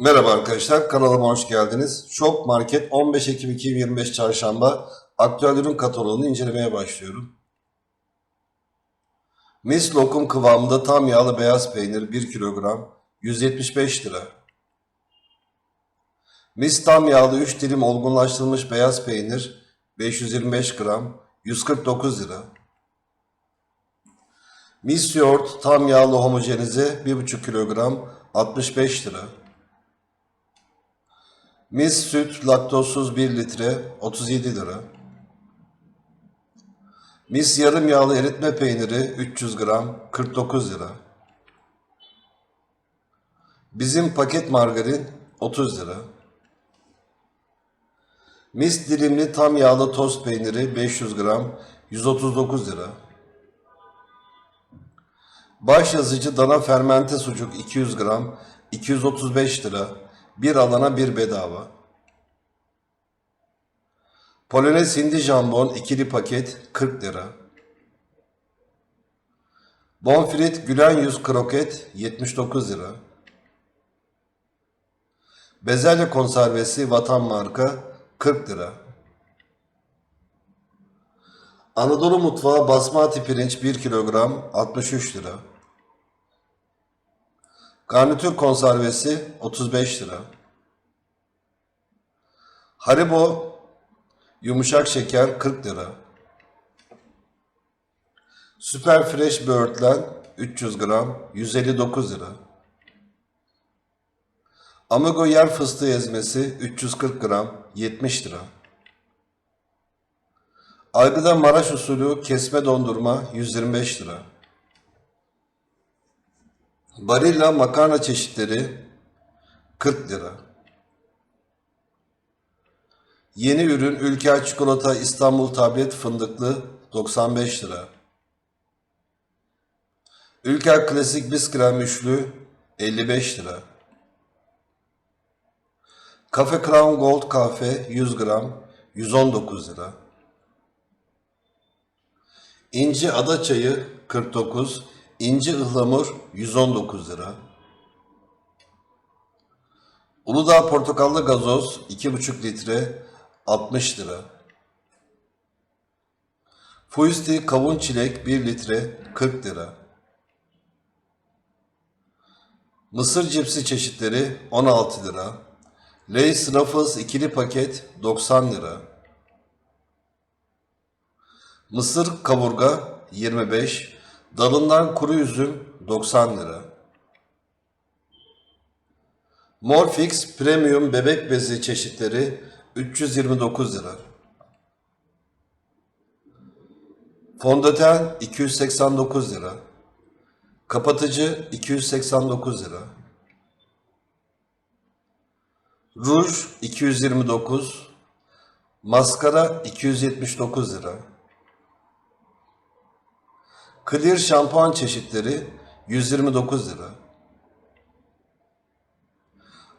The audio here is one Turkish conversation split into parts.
Merhaba arkadaşlar, kanalıma hoş geldiniz. Shop Market 15 Ekim 2025 Çarşamba aktüel ürün kataloğunu incelemeye başlıyorum. Mis lokum kıvamında tam yağlı beyaz peynir 1 kilogram 175 lira. Mis tam yağlı 3 dilim olgunlaştırılmış beyaz peynir 525 gram 149 lira. Mis yoğurt tam yağlı homojenize 1,5 kilogram 65 lira. Mis süt laktozsuz 1 litre 37 lira. Mis yarım yağlı eritme peyniri 300 gram 49 lira. Bizim paket margarin 30 lira. Mis dilimli tam yağlı toz peyniri 500 gram 139 lira. Baş yazıcı dana fermente sucuk 200 gram 235 lira. Bir alana bir bedava. Polonez hindi jambon ikili paket 40 lira. Bonfrit gülen yüz kroket 79 lira. Bezelye konservesi vatan marka 40 lira. Anadolu mutfağı basmati pirinç 1 kilogram 63 lira. Garnitür konservesi 35 lira. Haribo yumuşak şeker 40 lira. Süper Fresh böğürtlen 300 gram 159 lira. Amigo yer fıstığı ezmesi 340 gram 70 lira. Aygıda Maraş usulü kesme dondurma 125 lira. Barilla makarna çeşitleri 40 lira. Yeni ürün Ülker Çikolata İstanbul Tablet Fındıklı 95 lira. Ülker Klasik Biskrem Üçlü 55 lira. Cafe Crown Gold Kahve 100 gram 119 lira. İnci ada çayı 49, inci ıhlamur 119 lira. Uludağ portakallı gazoz 2,5 litre 60 lira. Fuisti kavun çilek 1 litre 40 lira. Mısır cipsi çeşitleri 16 lira. Lay's Ruffles ikili paket 90 lira. Mısır kaburga 25, dalından kuru üzüm 90 lira. Morfix Premium bebek bezi çeşitleri 329 lira. Fondöten 289 lira. Kapatıcı 289 lira. Ruj 229, maskara 279 lira. Clear şampuan çeşitleri 129 lira.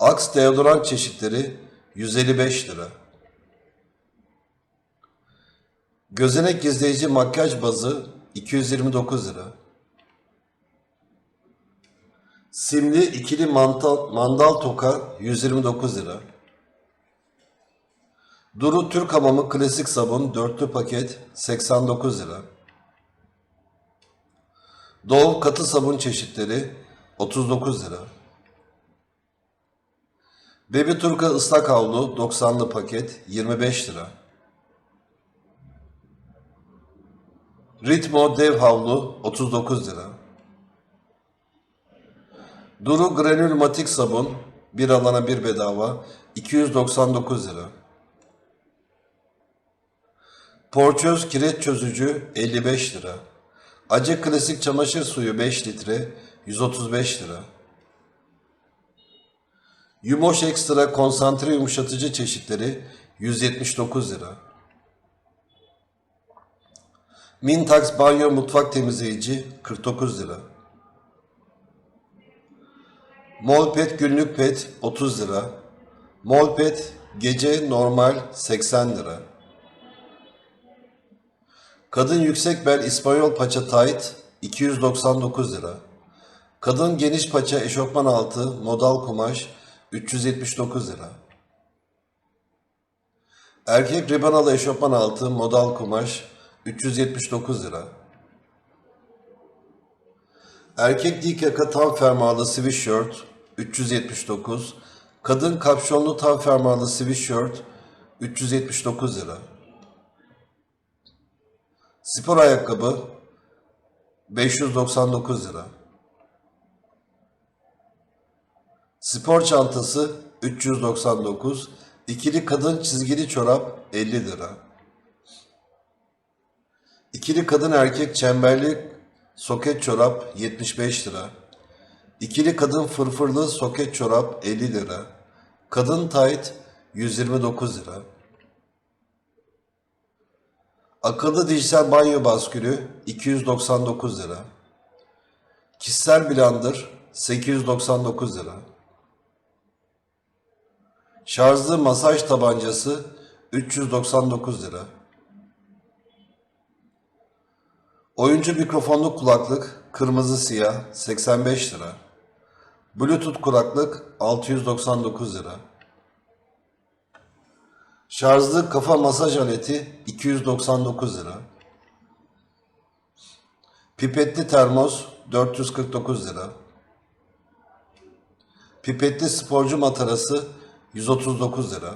Axe deodorant çeşitleri 155 lira. Gözenek gizleyici makyaj bazı 229 lira. Simli ikili mantal, mandal toka 129 lira. Duru Türk Hamamı klasik sabun dörtlü paket 89 lira. Dove katı sabun çeşitleri 39 lira. Baby Turka ıslak havlu 90'lı paket 25 lira. Ritmo dev havlu 39 lira. Duru granül matik sabun bir alana bir bedava 299 lira. Porçöz kireç çözücü 55 lira. Acı klasik çamaşır suyu 5 litre 135 lira. Yumoş ekstra konsantre yumuşatıcı çeşitleri 179 lira. Mintax banyo mutfak temizleyici 49 lira. Molpet günlük pet 30 lira. Molpet gece normal 80 lira. Kadın yüksek bel İspanyol paça tight 299 lira. Kadın geniş paça eşofman altı modal kumaş 379 lira. Erkek ribanalı eşofman altı modal kumaş 379 lira. Erkek dik yaka tam fermuarlı sweatshirt 379. Kadın kapşonlu tam fermuarlı sweatshirt 379 lira. Spor ayakkabı 599 lira. Spor çantası 399. İkili kadın çizgili çorap 50 lira. İkili kadın erkek çemberli soket çorap 75 lira. İkili kadın fırfırlı soket çorap 50 lira. Kadın tayt 129 lira. Akıllı dijital banyo baskülü 299 lira. Kişisel blender 899 lira. Şarjlı masaj tabancası 399 lira. Oyuncu mikrofonlu kulaklık kırmızı siyah 85 lira. Bluetooth kulaklık 699 lira. Şarjlı kafa masaj aleti 299 lira. Pipetli termos 449 lira. Pipetli sporcu matarası 139 lira.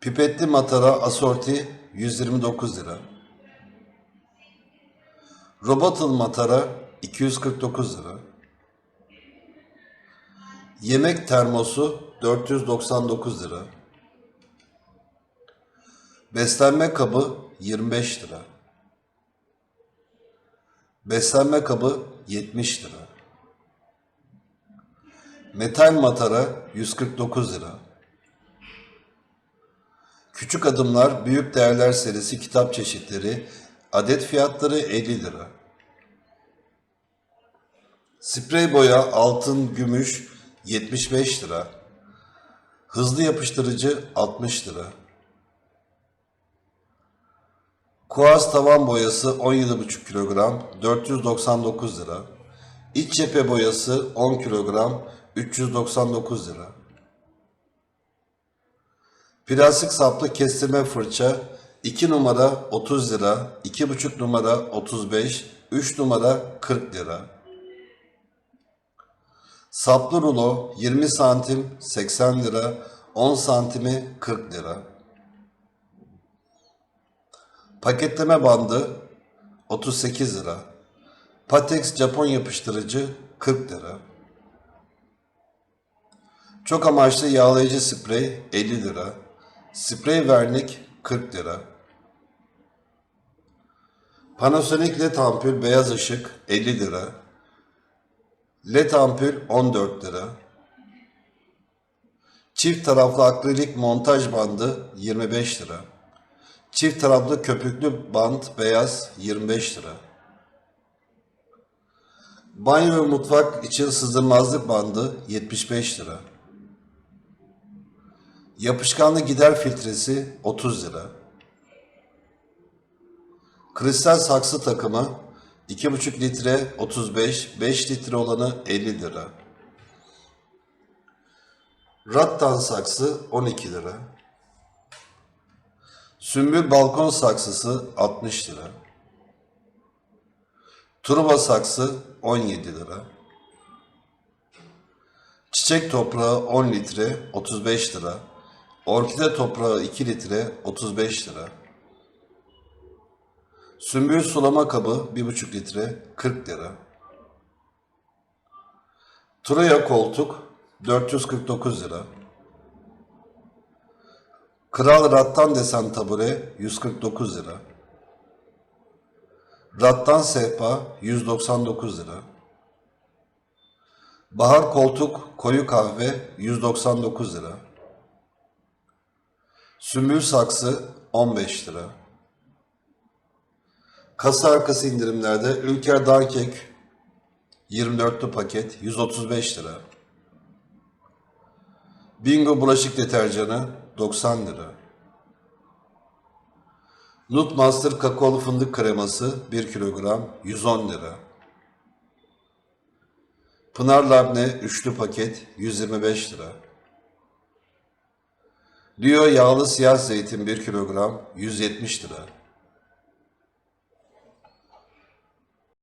Pipetli matara asorti 129 lira. Robotıl matara 249 lira. Yemek termosu 499 lira. Beslenme kabı 25 lira. Beslenme kabı 70 lira. Metal matara 149 lira. Küçük Adımlar Büyük Değerler serisi kitap çeşitleri adet fiyatları 50 lira. Sprey boya altın gümüş 75 lira. Hızlı yapıştırıcı 60 lira. Kuars tavan boyası 17,5 kilogram 499 lira. İç cephe boyası 10 kilogram 399 lira. Plastik saplı kestirme fırça 2 numara 30 lira, 2,5 numara 35, 3 numara 40 lira. Saplı rulo 20 santim 80 lira, 10 santimi 40 lira. Paketleme bandı 38 lira. Patex Japon yapıştırıcı 40 lira. Çok amaçlı yağlayıcı sprey 50 lira. Sprey vernik 40 lira. Panasonic LED ampul beyaz ışık 50 lira. LED ampul 14 lira. Çift taraflı akrilik montaj bandı 25 lira. Çift taraflı köpüklü bant beyaz 25 lira. Banyo ve mutfak için sızdırmazlık bandı 75 lira. Yapışkanlı gider filtresi 30 lira. Kristal saksı takımı 2,5 litre 35, 5 litre olanı 50 lira. Rattan saksı 12 lira. Sümbül balkon saksısı 60 lira. Turba saksı 17 lira. Çiçek toprağı 10 litre 35 lira. Orkide toprağı 2 litre 35 lira. Sümbül sulama kabı 1,5 litre 40 lira. Troya koltuk 449 lira. Kral rattan desen tabure 149 lira. Rattan sehpa 199 lira. Bahar koltuk koyu kahve 199 lira. Sümbül saksı 15 lira. Kasa arkası indirimlerde Ülker Dankek 24'lü paket 135 lira. Bingo bulaşık deterjanı 90 lira. Nut Master kakaolu fındık kreması 1 kilogram 110 lira. Pınar Labne üçlü paket 125 lira. Dio yağlı siyah zeytin 1 kilogram 170 lira.